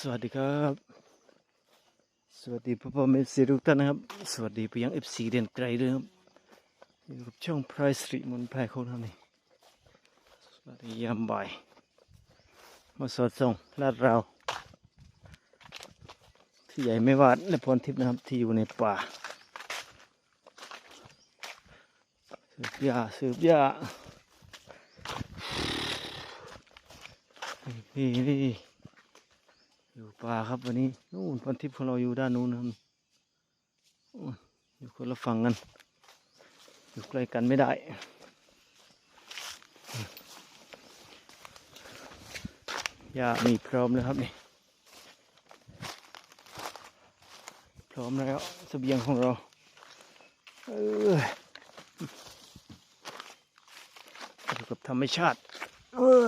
สวัสดีครับ สวัสดีพ่อพ่อแม่สีทุกท่านนะครับ สวัสดีไปยังเอฟซีเดียนไกลด้วยครับอยู่กับช่องพรายสิริมนต์แพรโคนครับนี่สวัสดียามบ่ายมาสอดส่องลาดเรา ที่ใหญ่ไม่วาดและพรทิพย์นะครับที่อยู่ในป่าสืบหญ้าสืบหญ้านี่นี่ อยู่ป่าครับวันนี้นู่นพันทิพย์ของเราอยู่ด้านนู้นนะครับอยู่คนละฝั่งกัน อยู่ใกล้กันไม่ได้ยามีพร้อมแล้วครับนี่พร้อมแล้วเสบียงของเราเอออยู่กับธรรมชาติ เออ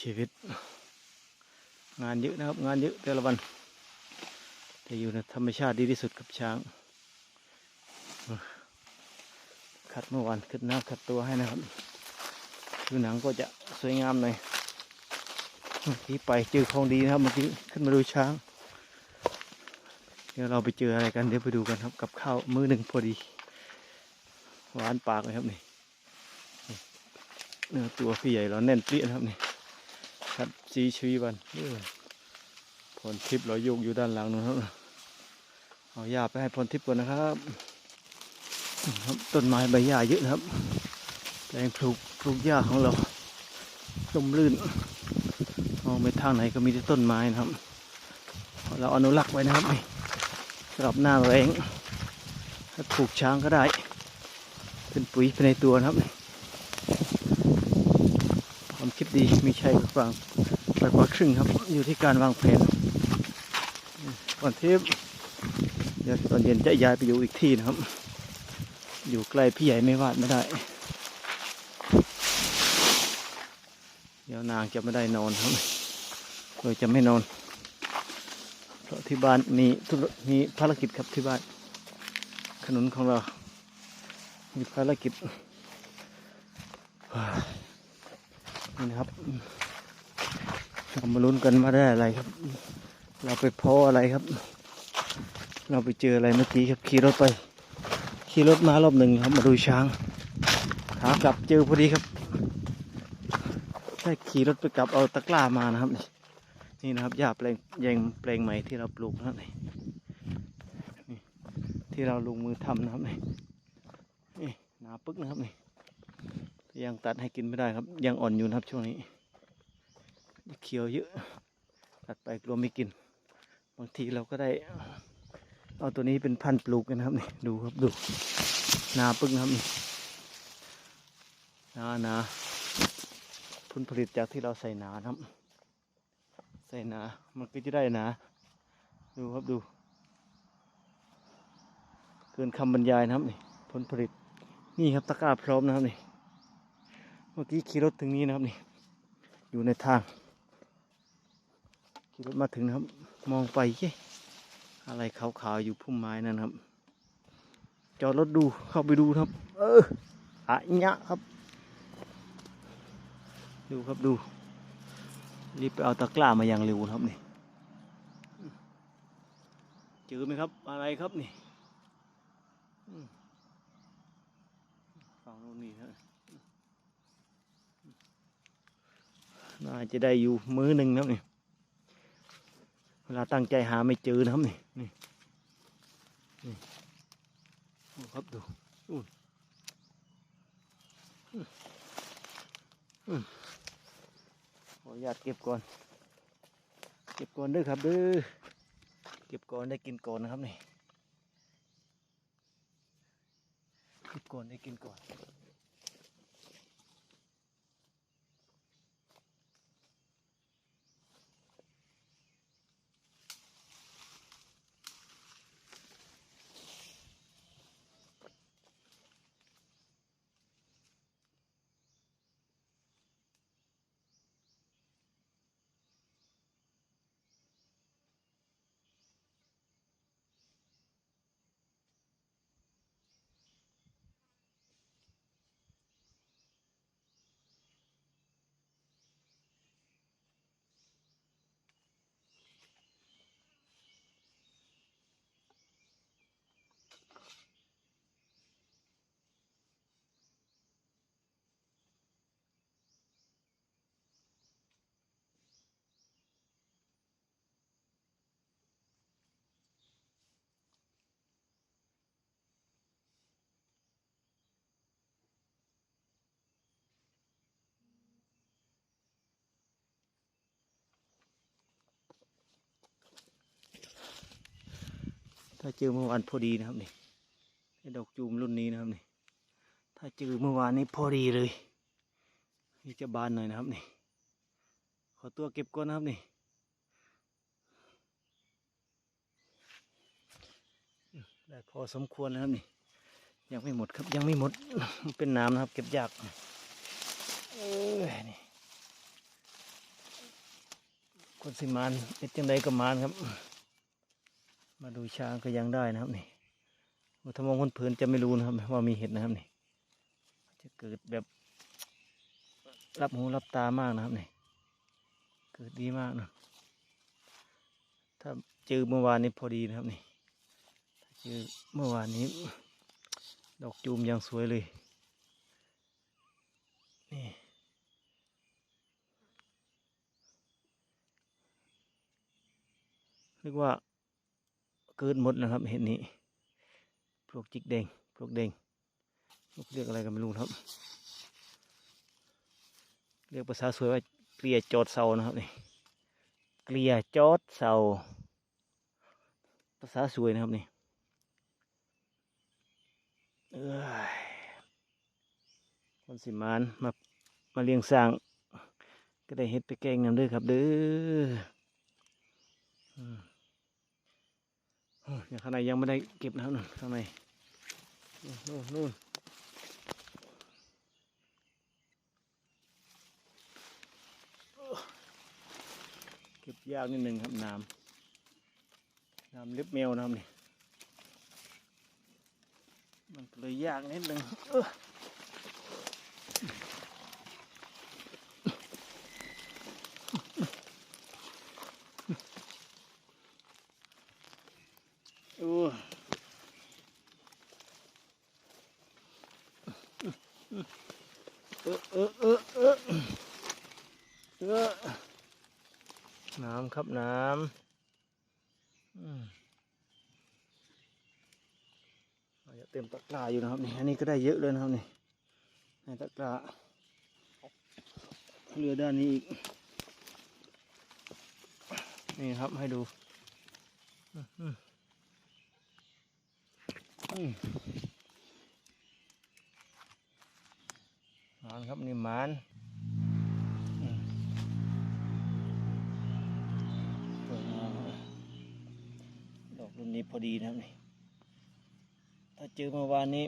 ชีวิต งานเยอะนะครับ งานเยอะแต่ละวัน แต่อยู่ในธรรมชาติดีที่สุดกับช้างเออคัดเมื่อวานคัดหน้าคัดตัวให้นะครับคือหนังก็จะสวยงามหน่อยเมื่ไปเจอของดีนะครับเมื่อกี้ขึ้นมาดูช้าง เดี๋ยวเราไปเจออะไรกันเดี๋ยวไปดูกันครับ กับข้าวมื้อหนึ่งพอดีหวานปากเลยครับนี่เนื้อตัวพี่ใหญ่เราแน่นเปรี้ยนะครับนี่ ครับซีชีวันพรทิพย์เราโยกอยู่ด้านหลังนู้นครับเอาหญ้าไปให้พรทิพย์ก่อนนะครับครับ ต้นไม้ใบหญ้าเยอะนะครับแปลงปลูกปลูกหญ้าของเราลมลื่นมองไปทางไหนก็มีแต่ต้นไม้นะครับ เราอนุรักษ์ไว้นะครับสำหรับหน้าแรงถ้าปลูกช้างก็ได้ เป็นปุ๋ยไปในตัวนะครับ ดี มีชัยกว่าไปกว่าครึ่งครับ อยู่ที่การวางแผนก่อนที่เดี๋ยวตอนเย็นจะย้ายไปอยู่อีกที่นะครับ อยู่ใกล้พี่ใหญ่ไม่วาดไม่ได้ เดี๋ยวนางจะไม่ได้นอนครับโดยจะไม่นอน เพราะที่บ้านมีธุรมีภารกิจครับที่บ้าน ขนุนของเรา มีภารกิจ นี่นะครับเรามาลุ้นกันว่าได้อะไรครับ เราไปพออะไรครับ เราไปเจออะไรเมื่อกี้ครับขี่รถไปขี่รถมารอบหนึ่งครับมาดูช้างขากลับเจอพอดีครับได้ขี่รถไปกลับเอาตะกร้ามานะครับนี่นะครับหญ้าแปลงแยงแปลงใหม่ที่เราปลูกนะครับนี่นี่ที่เราลงมือทำนะครับนี่นี่หนาปึ๊กนะครับนี่ ยังตัดให้กินไม่ได้ครับ ยังอ่อนอยู่นะครับช่วงนี้เขียวเยอะ ตัดไปกลัวไม่กิน บางทีเราก็ได้เอาตัวนี้เป็นพันธุ์ปลูกกันะครับนี่ดูครับดูนาปึ้งนะครับนี่นานาผลผลิตจากที่เราใส่นานะครับ ใส่นามันก็จะได้นาดูครับดู เกินคำบรรยายนะครับนี่ผลผลิตนี่ครับตะกร้าพร้อมนะครับนี่ มื่อกี้ขี่รถถึงนี้นะครับนี่ อยู่ในทาง ขี่รถมาถึงนะครับ มองไปเย้อะไรขาวๆอยู่พุ่มไม้นั่นครับ จอดรถดูเข้าไปดูครับ เอออะยะครับ ดูครับดู รีบไปเอาตะกร้ามาอย่างเร็วครับนี่เจอไหมครับ อะไรครับนี่ฝั่งโน้นนี่ฮะ น่าจะได้อยู่มื้อหนึ่งนะครับนี่เวลาตั้งใจหาไม่เจอนะครับนี่นี่นี่ดูครับดูอู้นอืมอืมขออนุญาตเก็บก่อน เก็บก่อนด้อครับเด้อเก็บก่อนได้กินก่อนนะครับนี่เก็บก่อนได้กินก่อน ถ้าเจอเมื่อวานพอดีนะครับนี่ไอ้ดอกจูมรุ่นนี้นะครับนี่ถ้าเจอเมื่อวานนี้พอดีเลยนี่จะบานหน่อยนะครับนี่ขอตัวเก็บก่อนนะครับนี่ได้พอสมควรแล้วครับนี่ยังไม่หมดครับยังไม่หมดเป็นน้ำนะครับ เก็บยากเอ้ยนี่คนสิมานเป็นจังใดก็มานครับ มาดูช้างก็ยังได้นะครับนี่ถ้ามองคนเพลินจะไม่รู้นะครับ ว่ามีเห็ดนะครับนี่จะเกิดแบบรับหูรับตามากนะครับนี่เกิดดีมากนะถ้าเจอเมื่อวานนี้พอดีนะครับนี่เจอเมื่อวานนี้ ดอกจูมยังสวยเลย นี่เรียกว่า เกิดหมดนะครับเห็นนี้พวกจิกแดงพวกแดงพวกเรียกอะไรกันไม่รู้ครับ เรียกภาษาสวยว่าเกลียจอดเสานะครับนี่เกลียจอดเสาภาษาสวยนะครับนี่คนสิมานมามาเลี้ยงสร้าง ก็ได้เฮ็ดไปแกงน้ำด้อครับเด้ออืม โอ้ยอย่าง ข้างในยังไม่ได้เก็บนะครับนู่นข้างในนู่นนู่นนู่นเก็บยากนิดหนึ่งครับน้ำน้ำเล็บแมวนะครับนี่มันเลยยากนิดหนึ่ง เออเออเออเออน้ำครับน้ำอืมเอเต็มตะกร้าอยู่นะครับนี่อันนี้ก็ได้เยอะเลยนะครับนี่ในตะกร้าเรือด้านนี้อีกนี่ครับให้ดูอืมอืมอืมหมานครับนี่หมานดอกรุ่นนี้พอดีนะครับนี่ถ้าเจอเมื่อวานนี้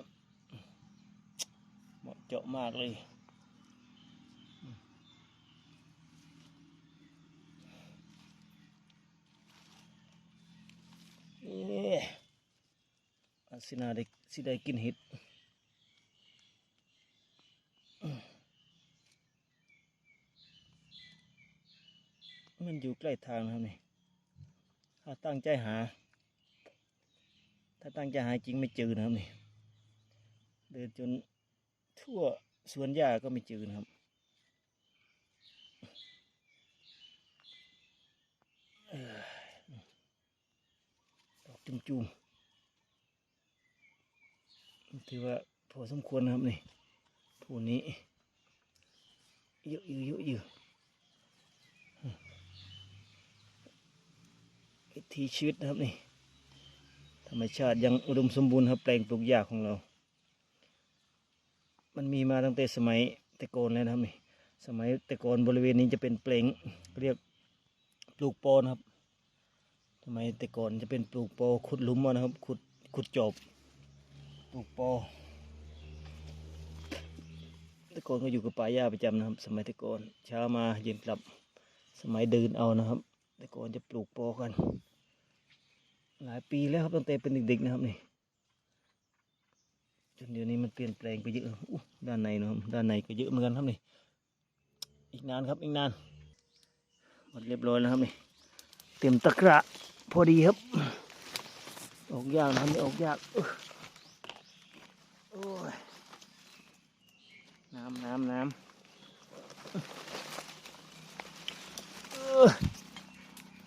เหมาะเจาะมากเลยเอ๊ะอันสินาได้สิได้กินเห็ด อยู่ใกล้ทางนะครับนี่ถ้าตั้งใจหา ถ้าตั้งใจหาจริงไม่เจอนะครับนี่เดินจนทั่วสวนหญ้าก็ไม่เจอนะครับดอกจุ่มจุ่มๆถือว่าพอสมควรนะครับนี่ผู้นี้เยอะอยู่เยอะอยู่ วิถีชีวิตนะครับนี่ธรรมชาติยังอุดมสมบูรณ์ครับแปลงปลูกหญ้าของเรา มันมีมาตั้งแต่สมัยแต่ก่อนแล้วนะครับนี่สมัยแต่ก่อนบริเวณนี้จะเป็นแปลงเรียกปลูกโปนะครับสมัยแต่ก่อนจะเป็นปลูกโปขุดหลุมเอานะครับขุดขุดจบปลูกโปอแต่ก่อนก็อยู่กับป่าหญ้าประจำนะครับ สมัยแต่ก่อนเช้ามาเย็นกลับสมัยเดินเอานะครับ แต่ก่อนจะปลูกปอกัน หลายปีแล้วครับตั้งแต่เป็นเด็กๆนะครับนี่จนเดี๋ยวนี้มันเปลี่ยนแปลงไปเยอะอู้ด้านในนะครับด้านในก็เยอะเหมือนกันครับนี่อีกนานครับอีกนานหมดเรียบร้อยแล้วครับนี่เต็มตะกร้าพอดีครับ ออกยากนะครับนี่ออกยากอื้อโอ้ย น้ำน้ำน้ำเอ้อ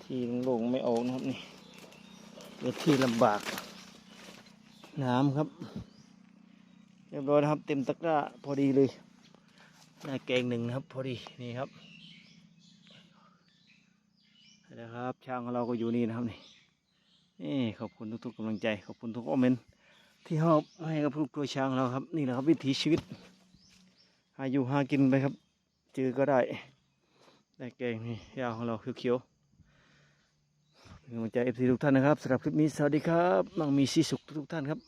ที่โล่งๆไม่ออกนะครับนี่เป็น ที่ลำบาก น้ำครับเรียบร้อยนะครับ เต็มตะกร้าพอดีเลยหน้าแกงหนึ่งนะครับ พอดีนี่ครับนะครับช่างของเราก็อยู่นี่นะครับนี่นี่ขอบคุณทุกๆกำลังใจขอบคุณทุกคอมเมนต์ที่ให้ให้กับลูกตัวช้างเราครับ นี่แหละครับวิถีชีวิตหาอยู่หากินไปครับ เจอก็ได้ได้แกงนี่ยาวของเราเขียวๆ กำลังใจเอฟซีทุกท่านนะครับสำหรับคลิปนี้สวัสดีครับมังมีสีสุขทุกท่านครับ